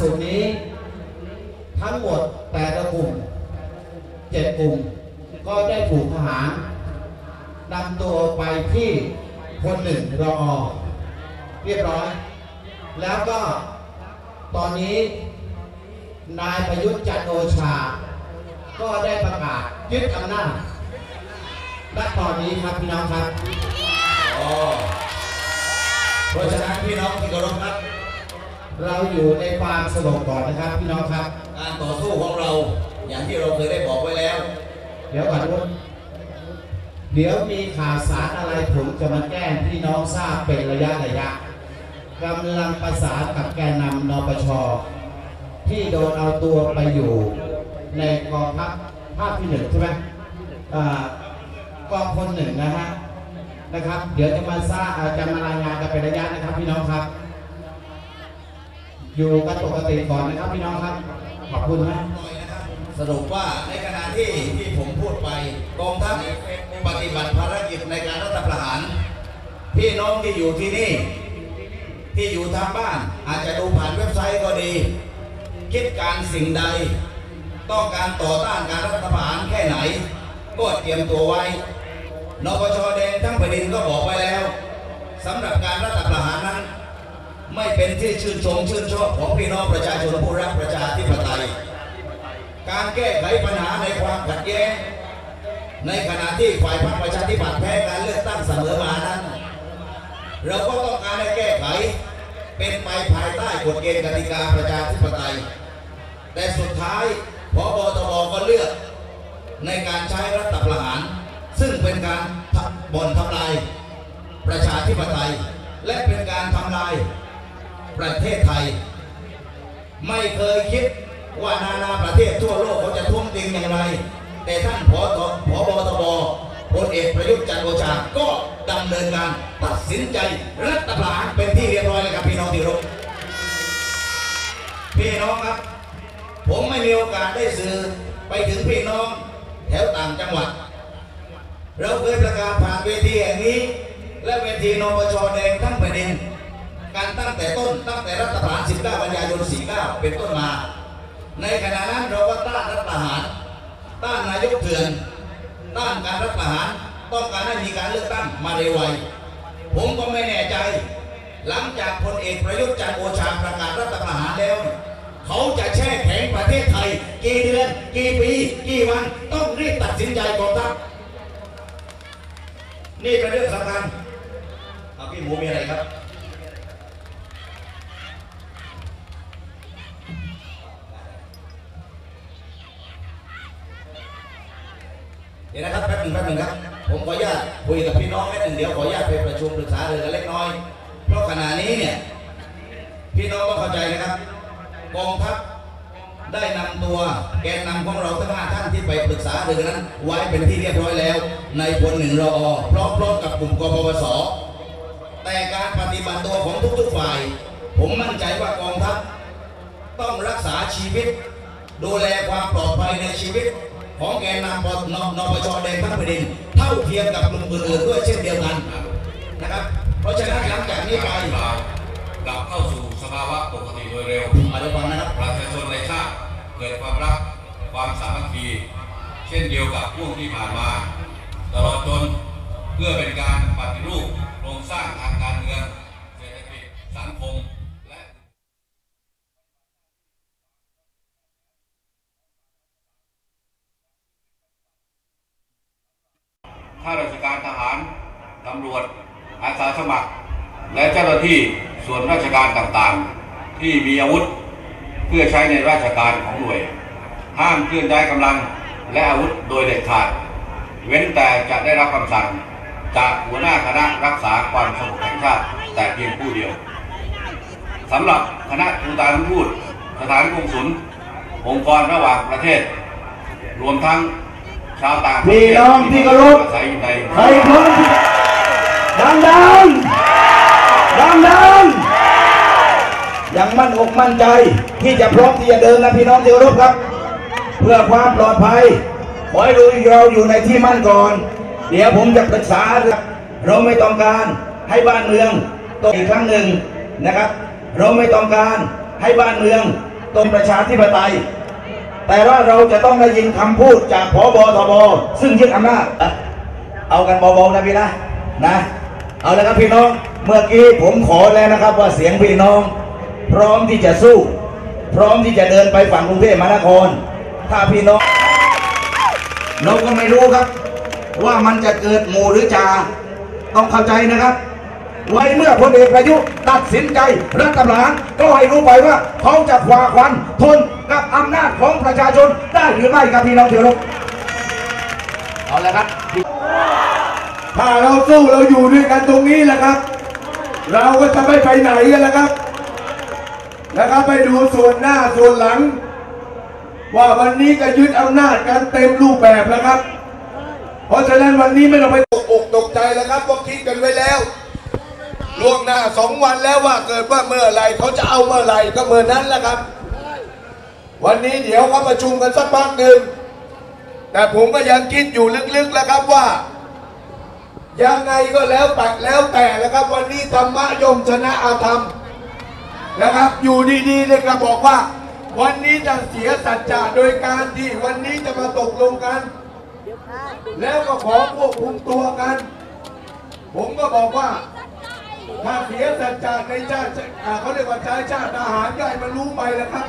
สุดนี้ ทั้งหมดแต่ละกลุ่มเจ็ดกลุ่ม ก็ได้ถูกทหารนำตัวไปที่พลหนึ่งรอเรียบร้อย แล้วก็ตอนนี้นายประยุทธ์จันโอชา ก็ได้ประกาศยึดอำนาจณตอนนี้ครับพี่น้องครับเพราะฉะนั้นพี่น้องที่เคารพครับ เราอยู่ในความสงบก่อนนะครับพี่น้องครับ การต่อสู้ของเราอย่างที่เราเคยได้บอกไว้แล้ว เดี๋ยวก่อนทุกเดี๋ยวมีข่าวสารอะไรผมจะมาแจ้งพี่น้องทราบเป็นระยะระยะกำลังประสานกับแกนนำนปชที่โดนเอาตัวไปอยู่ในกองทัพภาคที่หนึ่งใช่ไหมอ่ากองพลหนึ่งนะฮะนะครับ เดี๋ยวจะมาทราบอ่าจะมารายงานกันเป็นระยะนะครับพี่น้องครับ อยู่กันปกติก่อนนะครับพี่น้องครับ ขอบคุณนะสรุปว่าในขณะที่ที่ผมพูดไปกองทัพปฏิบัติภารกิจในการรัฐประหาร พี่น้องที่อยู่ที่นี่ ที่อยู่ทางบ้าน อาจจะดูผ่านเว็บไซต์ก็ดี คิดการสิ่งใด ต้องการต่อต้านการรัฐประหารแค่ไหน ก็เตรียมตัวไว้นปชแดงทั้งแผ่นดินก็บอกไว้แล้วสำหรับการรัฐประหารนั้น ไม่เป็นที่ชื่นชมชื่นชอบของพี่น้องประชาชนผู้รักประชาธิปไตย การแก้ไขปัญหาในความขัดแย้ง ในขณะที่ฝ่ายพรรคประชาธิปัตย์แพ้การเลือกตั้งเสมอมานั้น เราก็ต้องการให้แก้ไขเป็นไปภายใต้กฎเกณฑ์กติกาประชาธิปไตย แต่สุดท้ายพบตรก็เลือกในการใช้รัฐประหาร ซึ่งเป็นการบ่อนทำลายประชาธิปไตย และเป็นการทำลาย ประเทศไทย ไม่เคยคิดว่านานาประเทศทั่วโลกเขาจะท้วงติงอย่างไร แต่ท่านผอตผบตบพลเอกประยุทธ์จันทร์โอชา ก็ดำเนินการตัดสินใจรัฐประหารเป็นที่เรียบร้อยแล้วครับพี่น้องที่เคารพพี่น้องครับ ผมไม่มีโอกาสได้สื่อไปถึงพี่น้องแถวต่างจังหวัด เราเคยประกาศผ่านเวทีแห่งนี้ และเวทีนปชแดงทั้งแผ่นดิน การตั้งแต่ต้นตั้งแต่รัฐประหาร 19 กันยายน 49 เป็นต้นมา ในขณะนั้นเราก็ต้านรัฐประหาร ต้านนายกเถื่อน ต้านการรัฐประหาร ต้องการให้มีการเลือกตั้งมาเร็วไวผมก็ไม่แน่ใจ หลังจากพลเอกประยุทธ์จันทร์โอชาประกาศรัฐประหารแล้ว เขาจะแช่แข็งประเทศไทย กี่เดือน กี่ปี กี่วัน ต้องรีบตัดสินใจกองทัพนี่เป็นเรื่องสำคัญเอาพี่หมูมีอะไรครับ ดี๋ยวขออนุญาตไปประชุมปรึกษาเรือกันเล็กน้อย เพราะขณะนี้เนี่ยพี่น้องต้องเข้าใจนะครับกองทัพได้นำตัวแกนนำของเราทั้งห้าท่านที่ไปปรึกษาเรือนั้น ไว้เป็นที่เรียบร้อยแล้ว ในพลหนึ่งรอพร้อมๆกับกลุ่มกปปสแต่การปฏิบัติตัวของทุกๆฝ่าย ผมมั่นใจว่ากองทัพต้องรักษาชีวิต ดูแลความปลอดภัยในชีวิต ของแกนนำปนนปชแดงทั้งแผ่นดิน ท่าเทียมกับกลุ่มอื่นๆด้วยเช่นเดียวกันนะครับ เพราะฉะนั้นหลังจากนี้ไปกลับเข้าสู่สภาวะปกติโดยเร็วมาดูฟังนะครับประชาชนในชาติเกิดความรักความสามัคคี เช่นเดียวกับช่วงที่ผ่านมา ตลอดจนเพื่อเป็นการปฏิรูปโครงสร้างทางการเมือง เศรษฐกิจ สังคม และ ข้าราชการทหาร ตำรวจ อาสาสมัคร และเจ้าหน้าที่ส่วนราชการต่างๆ ที่มีอาวุธเพื่อใช้ในราชการของหน่วย ห้ามเคลื่อนย้ายกำลังและอาวุธโดยเด็ดขาด เว้นแต่จะได้รับคำสั่ง จากหัวหน้าคณะรักษาความสงบแห่งชาติแต่เพียงผู้เดียวสำหรับคณะทูตานุทูตสถานกงศุลองค์กรระหว่างประเทศ รวมทั้ง ชาวต่างประเทศพี่น้องที่เคารพอาศัยอยู่ในใครพร้อมดังดังดังดังยังมั่นอกมั่นใจที่จะพร้อมที่จะเดินนะพี่น้องที่เคารพครับ เพื่อความปลอดภัยขอให้รู้เราอยู่ในที่มั่นก่อน เดี๋ยวผมจะปรึกษาเราไม่ต้องการให้บ้านเมืองตกอีกครั้งหนึ่งนะครับ เราไม่ต้องการให้บ้านเมืองตรงประชาธิปไตย แต่ว่าเราจะต้องได้ยินคำพูดจากพบทบซึ่งยึดอำนาจเอากันเบาๆนะพี่นะนะ เอาละครับพี่น้อง เมื่อกี้ผมขอแล้วนะครับว่าเสียงพี่น้อง พร้อมที่จะสู้ พร้อมที่จะเดินไปฝั่งกรุงเทพมหานคร ถ้าพี่น้อง เราก็ไม่รู้ครับ ว่ามันจะเกิดหมู่หรือจาต้องเข้าใจนะครับ ไว้เมื่อพลเอกประยุทธ์ตัดสินใจรัฐประหารก็ให้รู้ไปว่าเขาจะฝ่าควันทนกับอำนาจของประชาชนได้หรือไม่ครับพี่น้องเถื่อนเอาละครับ ถ้าเราสู้เราอยู่ด้วยกันตรงนี้แหละครับ เราก็จะไม่ไปไหนกันแล้วครับนะครับไปดูส่วนหน้าส่วนหลัง ว่าวันนี้ก็ยึดอำนาจกันเต็มรูปแบบแล้วครับ เพราะฉะนั้นวันนี้ไม่ต้องไปตกอกตกใจแล้วครับเพราะคิดกันไว้แล้ว ล่วงหน้าสองวันแล้วว่าเกิดว่าเมื่อไรเขาจะเอาเมื่อไรก็เมื่อนั้นแหละครับ วันนี้เดี๋ยวเขาประชุมกันสักพักหนึ่งแต่ผมก็ยังคิดอยู่ลึกๆแล้วครับว่ายังไงก็แล้วแต่แล้วแต่แล้วครับ วันนี้ธรรมะยมชนะอาธรรมนะครับ อยู่ดีๆเลยก็บอกว่า วันนี้จะเสียสัจจะโดยการที่วันนี้จะมาตกลงกัน แล้วก็ขอควบคุมตัวกัน ผมก็บอกว่า ถ้าเสียสัจจะในชาติเขาเรียกว่าชายชาติทหารใหญ่มันรู้ไปแล้วครับ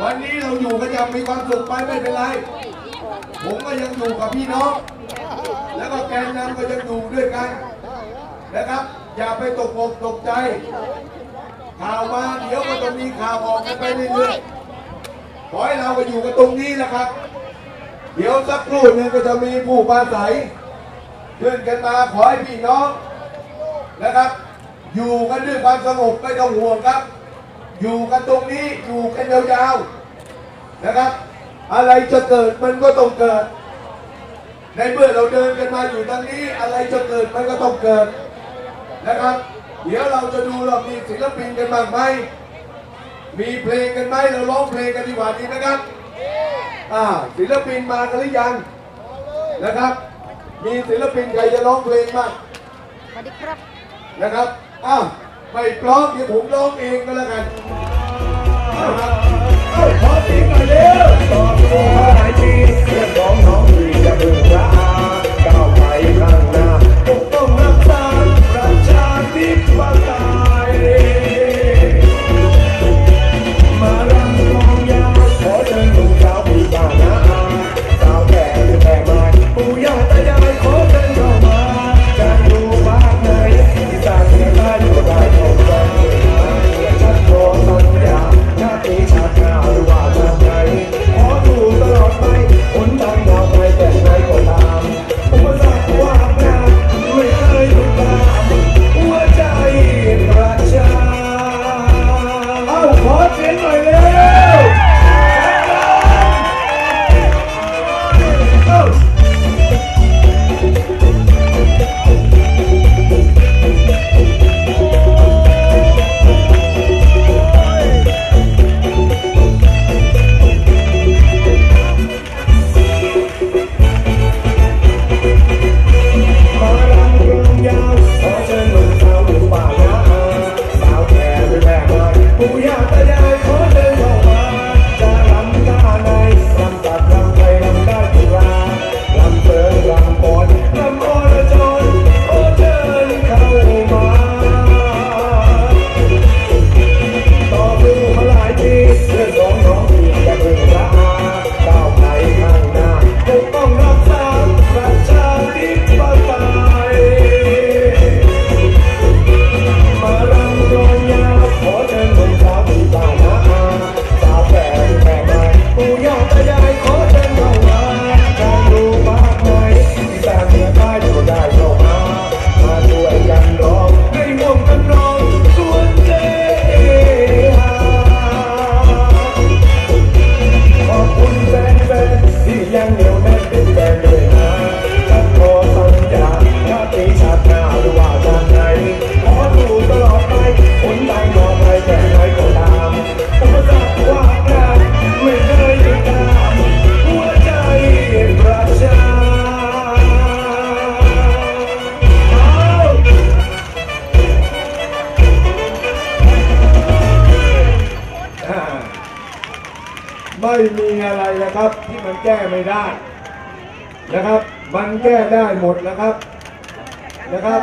วันนี้เราอยู่กันย่างมีความสุขไปไม่เป็นไร ผมก็ยังอยู่กับพี่น้อง แล้วก็แกนนำก็ยังอยู่ด้วยกันนะครับ อย่าไปตกอกตกใจ ข่าวมาเดี๋ยวก็ต้องมีข่าวออกกันไปเรื่อยๆขอให้เราก็อยู่กันตรงนี้นะครับ เดี๋ยวสักครู่หนึ่งก็จะมีผู้ปาศัยขึ้นกันมาขอให้พี่น้อง นะครับ อยู่กันด้วยความสงบไม่ต้องห่วงครับ อยู่กันตรงนี้อยู่กันยาวๆนะครับ อะไรจะเกิดมันก็ต้องเกิด ในเมื่อเราเดินกันมาอยู่ตรงนี้ อะไรจะเกิดมันก็ต้องเกิดนะครับ เดี๋ยวเราจะดูเรามีศิลปินกันบ้างไหมมีเพลงกันไหมเราร้องเพลงกันดีกว่าดีไหมครับอ่าศิลปินมากันหรือยังนะครับ มีศิลปินใครจะร้องเพลงบ้างสวัสดีครับ นะครับ อ้าวไม่พร้อมเดี๋ยวผมร้องเองก็แล้วกันนะครับเอ้ยขอเพลงหน่อยเร็วต่อสู้มาหลายปีเรื่อนของน้อง อะไรนะครับ ที่มันแก้ไม่ได้นะครับ มันแก้ได้หมดนะครับนะครับ